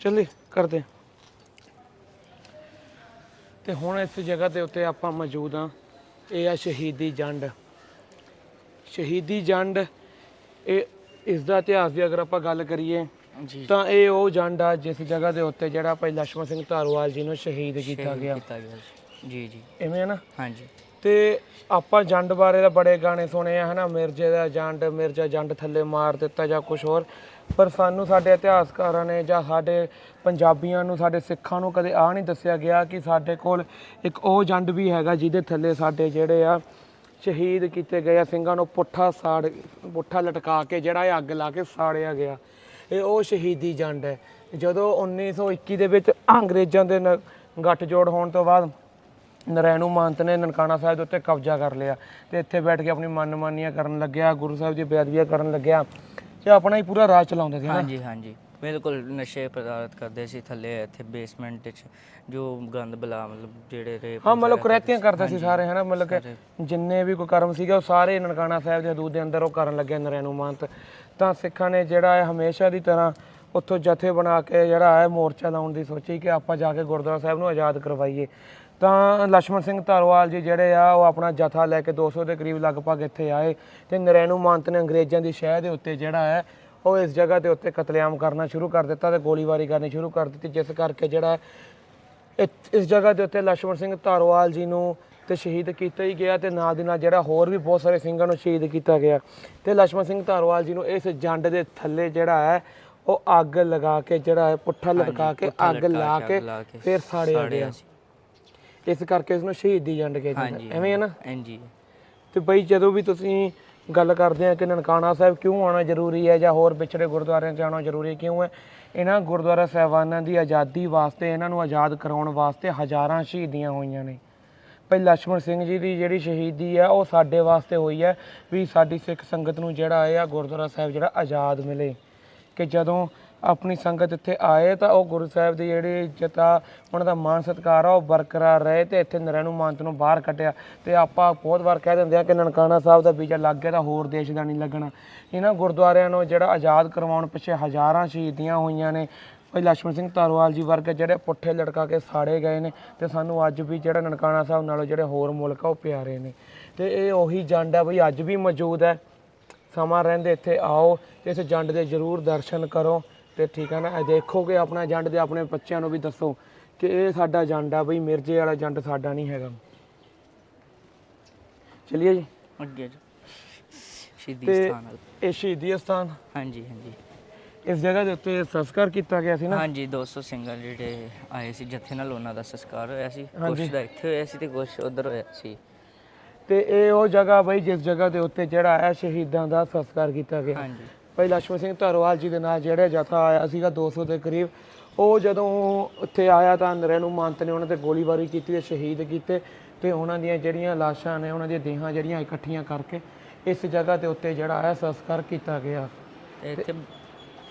ਚੱਲੀ ਕਰਦੇ ਤੇ ਹੁਣ ਇਸ ਜਗ੍ਹਾ ਦੇ ਉੱਤੇ ਆਪਾਂ ਮੌਜੂਦ ਆ ਇਹ ਆ ਸ਼ਹੀਦੀ ਜੰਡ। ਸ਼ਹੀਦੀ ਜੰਡ ਇਹ ਇਸ ਦਾ ਇਤਿਹਾਸ ਦੀ ਅਗਰ ਆਪਾਂ ਗੱਲ ਕਰੀਏ ਜੀ। ਤਾਂ ਇਹ ਉਹ ਜੰਡ ਆ ਜਿਸ ਜਗ੍ਹਾ ਦੇ ਉੱਤੇ ਜਿਹੜਾ ਭਾਈ ਲక్ష్ਮਣ ਸਿੰਘ ਧਾਰੋਵਾਲ ਜੀ ਨੂੰ ਸ਼ਹੀਦ ਕੀਤਾ ਗਿਆ। ਕੀਤਾ ਗਿਆ ਸੀ। ਜੀ ਜੀ। ਇਵੇਂ ਆ ਨਾ? ਹਾਂਜੀ। ਤੇ ਆਪਾਂ ਜੰਡ ਬਾਰੇ ਤਾਂ ਬੜੇ ਗਾਣੇ ਸੁਣੇ ਆ ਹਨਾ? ਮਿਰਜੇ ਦਾ ਜੰਡ ਮਿਰਜਾ ਜੰਡ ਥੱਲੇ ਮਾਰ ਦਿੱਤਾ ਜਾਂ ਕੁਝ ਹੋਰ। ਪਰ ਸਾਨੂੰ ਸਾਡੇ ਇਤਿਹਾਸਕਾਰਾਂ ਨੇ ਜਾਂ ਸਾਡੇ ਪੰਜਾਬੀਆਂ ਨੂੰ, ਸਾਡੇ ਸਿੱਖਾਂ ਨੂੰ ਕਦੇ ਆਹ ਨਹੀਂ ਦੱਸਿਆ ਗਿਆ ਕਿ ਸਾਡੇ ਕੋਲ ਇੱਕ ਉਹ ਜੰਡ ਵੀ ਹੈਗਾ ਜਿਹਦੇ ਥੱਲੇ ਸਾਡੇ ਜਿਹੜੇ ਆ ਸ਼ਹੀਦ ਕੀਤੇ ਗਏ ਆ ਸਿੰਘਾਂ ਨੂੰ ਪੁੱਠਾ ਸਾੜ, ਪੁੱਠਾ ਲਟਕਾ ਕੇ ਜਿਹੜਾ ਇਹ ਅੱਗ ਲਾ ਕੇ ਸਾੜਿਆ ਗਿਆ। ਇਹ ਉਹ ਸ਼ਹੀਦੀ ਜੰਡ ਹੈ। ਜਦੋਂ 1921 ਦੇ ਵਿੱਚ ਅੰਗਰੇਜ਼ਾਂ ਦੇ ਨ- ਗੱਠਜੋੜ ਹੋਣ ਤੋਂ ਬਾਅਦ ਨਰੈਣੂ ਮੰਤ ਨੇ ਨਨਕਾਣਾ ਸਾਹਿਬ ਦੇ ਉੱਤੇ ਕਬਜ਼ਾ ਕਰ ਲਿਆ ਤੇ ਇੱਥੇ ਬੈਠ ਕੇ ਆਪਣੀ ਮਨਮਾਨੀਆਂ ਕਰਨ ਲੱਗਿਆ, ਗੁਰੂ ਸਾਹਿਬ ਦੀ ਬੇਅਦਬੀਆਂ ਕਰਨ ਲੱਗਿਆ। ਤੇ ਆਪਣਾ ਹੀ ਪੂਰਾ ਰਾਜ ਚਲਾਉਂਦੇ ਸੀ ਹਾਂਜੀ ਹਾਂਜੀ। ਬਿਲਕੁਲ ਨਸ਼ੇ ਪਦਾਰਥ ਕਰਦੇ ਸੀ ਥੱਲੇ ਇੱਥੇ ਬੇਸਮੈਂਟ ਵਿੱਚ ਜੋ ਗੰਦ ਬਲਾ ਮਤਲਬ ਜਿਹੜੇ ਰੇਪ ਹਾਂ ਮਤਲਬ ਕੁਰੈਤੀਆਂ ਕਰਦੇ ਸੀ ਸਾਰੇ ਹਨਾ? ਮਤਲਬ ਕਿ ਜਿੰਨੇ ਵੀ ਕੋਈ ਕਰਮ ਸੀਗਾ ਉਹ ਸਾਰੇ ਨਨਕਾਣਾ ਸਾਹਿਬ ਦੇ ਹਦੂਦ ਦੇ ਅੰਦਰ ਉਹ ਕਰਨ ਲੱਗੇ ਨਰੈਣੂ ਮੰਤ ਤਾਂ ਸਿੱਖਾਂ ਨੇ ਜਿਹੜਾ ਹੈ ਹਮੇਸ਼ਾ ਦੀ ਤਰ੍ਹਾਂ ਉੱਥੋਂ ਜਥੇ ਬਣਾ ਕੇ ਜਿਹੜਾ ਹੈ ਮੋਰਚਾ ਲਾਉਣ ਦੀ ਸੋਚੀ ਕਿ ਆਪਾਂ ਜਾ ਕੇ ਗੁਰਦੁਆਰਾ ਸਾਹਿਬ ਨੂੰ ਆਜ਼ਾਦ ਕਰਵਾਈਏ। ਤਾਂ ਲక్ష్మణ ਸਿੰਘ ਧਾਰਵਾਲ ਜੀ ਜਿਹੜੇ ਆ ਉਹ ਆਪਣਾ ਜਥਾ ਲੈ ਕੇ 200 ਦੇ ਕਰੀਬ ਲਗਭਗ ਇੱਥੇ ਆਏ ਤੇ ਨਰੈਣੂ ਮਾਨਤ ਨੇ ਅੰਗਰੇਜ਼ਾਂ ਦੀ ਸ਼ਹਿ ਦੇ ਉੱਤੇ ਜਿਹੜਾ ਹੈ ਉਹ ਇਸ ਜਗ੍ਹਾ ਦੇ ਉੱਤੇ ਕਤਲੇਆਮ ਕਰਨਾ ਸ਼ੁਰੂ ਕਰ ਦਿੱਤਾ ਤੇ ਗੋਲੀਬਾਰੀ ਕਰਨੀ ਸ਼ੁਰੂ ਕਰ ਦਿੱਤੀ ਜਿਸ ਕਰਕੇ ਜਿਹੜਾ ਇਸ ਜਗ੍ਹਾ ਦੇ ਉੱਤੇ ਲక్ష్మణ ਸਿੰਘ ਧਾਰਵਾਲ ਜੀ ਨੂੰ ਤੇ ਸ਼ਹੀਦ ਕੀਤਾ ਹੀ ਗਿਆ ਤੇ ਨਾਲ ਦੀ ਨਾਲ ਜਿਹੜਾ ਹੋਰ ਵੀ ਬਹੁਤ ਸਾਰੇ ਸਿੰਘਾਂ ਨੂੰ ਸ਼ਹੀਦ ਕੀਤਾ ਗਿਆ ਤੇ ਲక్ష్మణ ਸਿੰਘ ਧਾਰਵਾਲ ਜੀ ਨੂੰ ਇਸ ਜੰਡ ਦੇ ਥੱਲੇ ਜਿਹੜਾ ਹੈ ਉਹ ਅੱਗ ਲਗਾ ਕੇ ਜਿਹੜਾ ਹੈ ਪੁੱਠਾ ਲਟਕਾ ਕੇ ਅੱਗ ਲਾ ਕੇ ਫਿਰ ਸਾੜਿਆ ਗਿਆ। ਇਸ ਕਰਕੇ ਇਸ ਨੂੰ ਸ਼ਹੀਦੀ ਜੰਡ ਕੇ ਹਾਂਜੀ ਐਵੇਂ ਹੈ ਨਾ? ਹਾਂਜੀ। ਤੇ ਬਈ ਜਦੋਂ ਵੀ ਤੁਸੀਂ ਗੱਲ ਕਰਦੇ ਆ ਕਿ ਨਨਕਾਣਾ ਸਾਹਿਬ ਕਿਉਂ ਆਉਣਾ ਜ਼ਰੂਰੀ ਹੈ ਜਾਂ ਹੋਰ ਪਿਛੜੇ ਗੁਰਦੁਆਰਿਆਂ 'ਚ ਆਉਣਾ ਜ਼ਰੂਰੀ ਕਿਉਂ ਹੈ? ਇਹਨਾਂ ਗੁਰਦੁਆਰਾ ਸਾਹਿਬਾਨਾਂ ਦੀ ਆਜ਼ਾਦੀ ਵਾਸਤੇ ਇਹਨਾਂ ਨੂੰ ਆਜ਼ਾਦ ਕਰਾਉਣ ਵਾਸਤੇ ਹਜ਼ਾਰਾਂ ਸ਼ਹੀਦੀਆਂ ਹੋਈਆਂ ਨੇ। ਭਾਈ ਲక్ష్మణ ਸਿੰਘ ਜੀ ਦੀ ਜਿਹੜੀ ਸ਼ਹੀਦੀ ਹੈ ਉਹ ਸਾਡੇ ਵਾਸਤੇ ਹੋਈ ਹੈ ਵੀ ਸਾਡੀ ਸਿੱਖ ਸੰਗਤ ਨੂੰ ਜਿਹੜਾ ਹੈ ਗੁਰਦੁਆਰਾ ਸਾਹਿਬ ਜਿਹੜਾ ਆਜ਼ਾਦ ਮਿਲੇ। ਕਿ ਜਦੋਂ ਆਪਣੀ ਸੰਗਤ ਇੱਥੇ ਆਏ ਤਾਂ ਉਹ ਗੁਰੂ ਸਾਹਿਬ ਦੀ ਜਿਹੜੀ ਇੱਜ਼ਤ ਆ, ਉਹਨਾਂ ਦਾ ਮਾਣ ਸਤਿਕਾਰ ਆ, ਉਹ ਬਰਕਰਾਰ ਰਹੇ ਤੇ ਇੱਥੇ ਨਰੈਣੂ ਮਾਨਤ ਨੂੰ ਬਾਹਰ ਕੱਟਿਆ ਤੇ ਆਪਾਂ ਬਹੁਤ ਵਾਰ ਕਹਿ ਦਿੰਦੇ ਆ ਕਿ ਨਨਕਾਣਾ ਸਾਹਿਬ ਦਾ ਵੀਜ਼ਾ ਲੱਗ ਗਿਆ ਤਾਂ ਹੋਰ ਦੇਸ਼ ਦਾ ਨਹੀਂ ਲੱਗਣਾ। ਇਹਨਾਂ ਗੁਰਦੁਆਰਿਆਂ ਨੂੰ ਜਿਹੜਾ ਆਜ਼ਾਦ ਕਰਵਾਉਣ ਪਿੱਛੇ ਹਜ਼ਾਰਾਂ ਸ਼ਹੀਦੀਆਂ ਹੋਈਆਂ ਨੇ। ਭਾਈ ਲక్ష్ਮਣ ਸਿੰਘ ਧਾਰਵਾਲ ਜੀ ਵਰਗੇ ਜਿਹੜੇ ਪੁੱਠੇ ਲੜਕਾ ਕੇ ਸਾੜੇ ਗਏ ਨੇ ਤੇ ਸਾਨੂੰ ਅੱਜ ਵੀ ਜਿਹੜਾ ਨਨਕਾਣਾ ਸਾਹਿਬ ਨਾਲੋਂ ਜਿਹੜੇ ਹੋਰ ਮੁਲਕ ਆ, ਉਹ ਪਿਆਰੇ ਨੇ। ਤੇ ਇਹ ਉਹੀ ਜੰਡ ਆ ਬਈ ਅੱਜ ਵੀ ਮੌਜੂਦ ਹੈ। ਸਮਾਂ ਰਹਿੰਦੇ ਇੱਥੇ ਆਓ ਇਸ ਜੰਡ ਦੇ ਜ਼ਰੂਰ ਦਰਸ਼ਨ ਕਰੋ। ਤੇ ਠੀਕ ਹੈ ਨਾ ਦੇਖੋਗੇ ਆਪਣਾ ਜੰਡ ਦੇ ਆਪਣੇ ਬੱਚਿਆਂ ਨੂੰ ਵੀ ਦੱਸੋ ਕਿ ਇਹ ਸਾਡਾ ਜੰਡ ਆ ਬਈ ਮਿਰਜੇ ਵਾਲਾ ਜੰਡ ਸਾਡਾ ਨਹੀਂ ਹੈਗਾ। ਚਲਿਏ ਜੀ। ਅੱਗੇ ਜੀ। ਸ਼ਹੀਦੀ ਤੇ ਸਥਾਨ ਵੱਲ। ਇਹ ਸ਼ਹੀਦੀ ਸਥਾਨ। ਹਾਂਜੀ ਹਾਂਜੀ। ਇਸ ਜਗ੍ਹਾ ਦੇ ਉੱਤੇ ਸੰਸਕਾਰ ਕੀਤਾ ਗਿਆ ਸੀ ਨਾ? ਹਾਂਜੀ 200 ਸਿੰਘਾਂ ਜਿਹੜੇ ਆਏ ਸੀ ਜਥੇ ਨਾਲ ਉਹਨਾਂ ਦਾ ਸੰਸਕਾਰ ਹੋਇਆ ਸੀ। ਕੁਛ ਦਾ ਇੱਥੇ ਹੋਇਆ ਸੀ ਤੇ ਕੁਛ ਉਧਰ ਹੋਇਆ ਸੀ। ਤੇ ਇਹ ਉਹ ਜਗ੍ਹਾ ਬਈ ਜਿਸ ਜਗ੍ਹਾ ਦੇ ਉੱਤੇ ਜਿਹੜਾ ਹੈ ਸ਼ਹੀਦਾਂ ਦਾ ਸੰਸਕਾਰ ਕੀਤਾ ਗਿਆ। ਹਾਂਜੀ। ਭਾਈ ਲక్ష్ਮਣ ਸਿੰਘ ਧਰਵਾਲ ਜੀ ਦੇ ਨਾਲ ਜਿਹੜਾ ਜਥਾ ਆਇਆ ਸੀਗਾ 200 ਦੇ ਕਰੀਬ ਉਹ ਜਦੋਂ ਉੱਥੇ ਆਇਆ ਤਾਂ ਨਰੇ ਨੂੰ ਮੰਤ ਨੇ ਉਹਨਾਂ ਤੇ ਗੋਲੀਬਾਰੀ ਕੀਤੀ ਤੇ ਸ਼ਹੀਦ ਕੀਤੇ ਤੇ ਉਹਨਾਂ ਦੀਆਂ ਜਿਹੜੀਆਂ ਲਾਸ਼ਾਂ ਨੇ ਉਹਨਾਂ ਦੀਆਂ ਦੇਹਾਂ ਜਿਹੜੀਆਂ ਇਕੱਠੀਆਂ ਕਰਕੇ ਇਸ ਜਗ੍ਹਾ ਤੇ ਉੱਤੇ ਜਿਹੜਾ ਹੈ ਸੰਸਕਾਰ ਕੀਤਾ ਗਿਆ। ਇੱਥੇ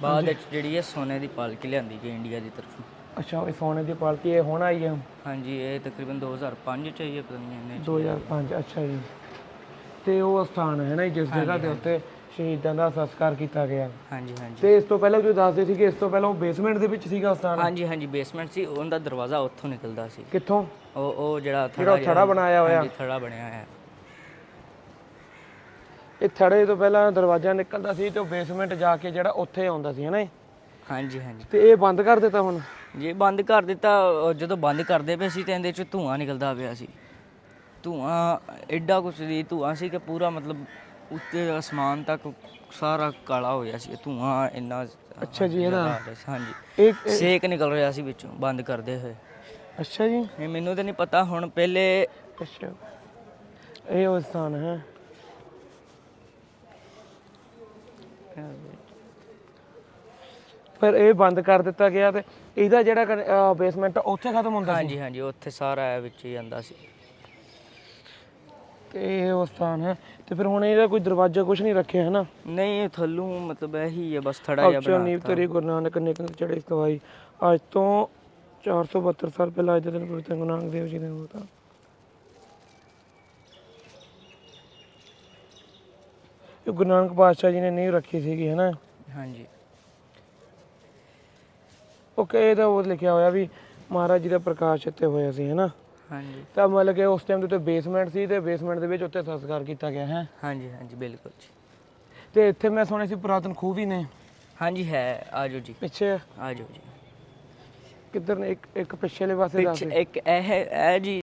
ਬਾਅਦ ਵਿੱਚ ਜਿਹੜੀ ਹੈ ਸੋਨੇ ਦੀ ਪਾਲਕੀ ਲਿਆਂਦੀ ਗਈ ਇੰਡੀਆ ਦੀ ਤਰਫੋਂ। ਅੱਛਾ ਇਹ ਸੋਨੇ ਦੀ ਪਾਲਕੀ ਇਹ ਹੁਣ ਆਈ ਹੈ? ਹਾਂਜੀ ਇਹ ਤਕਰੀਬਨ 2005 ਚ ਆਈ ਹੈ ਪਤਾ ਨਹੀਂ ਇਹਨੇ 2005 ਅੱਛਾ ਜੀ। ਤੇ ਉਹ ਸਥਾਨ ਹੈ ਨਾ ਜਿਸ ਜਗ੍ਹਾ ਦੇ ਉੱਤੇ ਸ਼ਹੀਦਾਂ ਦਾ ਸੰਸਕਾਰ ਕੀਤਾ ਗਿਆ। ਹਾਂਜੀ ਹਾਂਜੀ। ਤੇ ਇਸ ਤੋਂ ਪਹਿਲਾਂ ਤੁਸੀਂ ਦੱਸਦੇ ਸੀ ਕਿ ਇਸ ਤੋਂ ਪਹਿਲਾਂ ਉਹ ਬੇਸਮੈਂਟ ਦੇ ਵਿੱਚ ਸੀਗਾ ਉਹ ਸਥਾਨ ਹਾਂਜੀ ਹਾਂਜੀ ਬੇਸਮੈਂਟ ਸੀ। ਉਹਦਾ ਦਰਵਾਜ਼ਾ ਉੱਥੋਂ ਨਿਕਲਦਾ ਸੀ। ਕਿੱਥੋਂ? ਉਹ ਉਹ ਜਿਹੜਾ ਜਿਹੜਾ ਉਹ ਥੜਾ ਬਣਾਇਆ ਹੋਇਆ। ਹਾਂਜੀ ਥੜਾ ਬਣਿਆ ਹੋਇਆ। ਹੈ ਇਹ ਥੜੇ ਤੋਂ ਪਹਿਲਾਂ ਦਰਵਾਜ਼ਾ ਨਿਕਲਦਾ ਸੀ ਤੇ ਉਹ ਬੇਸਮੈਂਟ ਜਾ ਕੇ ਜਿਹੜਾ ਉੱਥੇ ਆਉਂਦਾ ਸੀ ਹਨਾ ਇਹ? ਹਾਂਜੀ ਹਾਂਜੀ। ਤੇ ਇਹ ਬੰਦ ਕਰ ਦਿੱਤਾ ਹੁਣ? ਜੇ ਬੰਦ ਕਰ ਦਿੱਤਾ। ਜਦੋਂ ਬੰਦ ਕਰਦੇ ਪਏ ਸੀ ਤੇ ਇਹਦੇ ਚ ਧੂਆਂ ਨਿਕਲਦਾ ਪਿਆ ਸੀ। ਧੂਆਂ ਐਡਾ ਕੁਛ ਦੀ ਧੂਆਂ ਸੀ ਕਿ ਪੂਰਾ ਮਤਲਬ ਉੱਤੇ ਅਸਮਾਨ ਤੱਕ ਸਾਰਾ ਕਾਲਾ ਹੋ ਗਿਆ ਸੀ ਧੂਆਂ ਇੰਨਾ ਅੱਛਾ ਜੀ, ਇਹਦਾ- ਜ਼ਿਆਦਾ ਆ ਰਿਹਾ ਸੀ, ਹਾਂਜੀ। ਇਹ ਸੇਕ ਨਿਕਲ ਰਿਹਾ ਸੀ ਵਿੱਚੋਂ ਬੰਦ ਕਰਦੇ ਹੋਏ। ਅੱਛਾ ਜੀ। ਇਹ ਮੈਨੂੰ ਤਾਂ ਨਹੀਂ ਪਤਾ ਹੁਣ ਪਹਿਲੇ ਅੱਛਾ। ਇਹ ਉਹ ਸਥਾਨ ਹੈ। ਪਰ ਇਹ ਬੰਦ ਕਰ ਦਿੱਤਾ ਗਿਆ ਤੇ ਇਹਦਾ ਜਿਹੜਾ ਬੇਸਮੈਂਟ ਉੱਥੇ ਖਤਮ ਹੁੰਦਾ ਸੀ? ਹਾਂਜੀ ਹਾਂਜੀ ਉੱਥੇ ਸਾਰਾ ਵਿੱਚ ਹੀ ਆਂਦਾ ਸੀ। ਤੇ ਇਹ ਉਹ ਸਥਾਨ ਹੈ ਤੇ ਫਿਰ ਹੁਣ ਇਹਦਾ ਕੋਈ ਦਰਵਾਜ਼ਾ ਕੁਝ ਨਹੀਂ ਰੱਖਿਆ ਹੈ ਨਾ? ਨਹੀਂ ਇਹ ਥੱਲੋਂ ਮਤਲਬ ਇਹੀ ਹੈ ਬਸ ਥੜਾ ਜਿਹਾ ਨੀਵ ਬਣਾ ਤੇਰੀ ਗੁਰੂ ਨਾਨਕ ਨੇ ਕੰਨ ਚੜੇ ਸਤਵਾਈ ਅੱਜ ਤੋਂ 472 ਸਾਲ ਪਹਿਲਾਂ ਅੱਜ ਦੇ ਦਿਨ ਗੁਰੂ ਤੇਗ ਨਾਨਕ ਦੇਵ ਜੀ ਨੇ ਹੋਤਾ ਇਹ ਗੁਰੂ ਨਾਨਕ ਪਾਤਸ਼ਾਹ ਜੀ ਨੇ ਨੀਂਹ ਰੱਖੀ ਸੀਗੀ ਹੈ ਨਾ? ਹਾਂਜੀ। ਓਕੇ ਇਹਦਾ ਉਹ ਲਿਖਿਆ ਹੋਇਆ ਵੀ ਮਹਾਰਾਜ ਜੀ ਦਾ ਪ੍ਰਕਾਸ਼ ਇੱਥੇ ਹੋਇਆ ਸੀ ਹੈਨਾ ਹਾਂਜੀ। ਤਾਂ ਮਤਲਬ ਕਿ ਉਸ ਟਾਈਮ ਦੇ ਉੱਤੇ ਬੇਸਮੈਂਟ ਸੀ ਤੇ ਬੇਸਮੈਂਟ ਦੇ ਵਿੱਚ ਉੱਤੇ ਸੰਸਕਾਰ ਕੀਤਾ ਗਿਆ ਹੈ? ਹਾਂਜੀ ਹਾਂਜੀ ਬਿਲਕੁਲ ਜੀ। ਤੇ ਇੱਥੇ ਮੈਂ ਸੁਣਿਆ ਸੀ ਪੁਰਾਤਨ ਖੂਹ ਵੀ ਨੇ। ਹਾਂਜੀ ਹੈ ਆਜੋ ਜੀ। ਪਿੱਛੇ? ਆਜੋ ਜੀ। ਕਿੱਧਰ ਨੇ? ਇੱਕ ਇੱਕ ਪਿਛਲੇ ਪਾਸੇ ਦਾ ਪਿੱਛੇ ਇੱਕ ਇਹ ਹੈ ਇਹ ਜੀ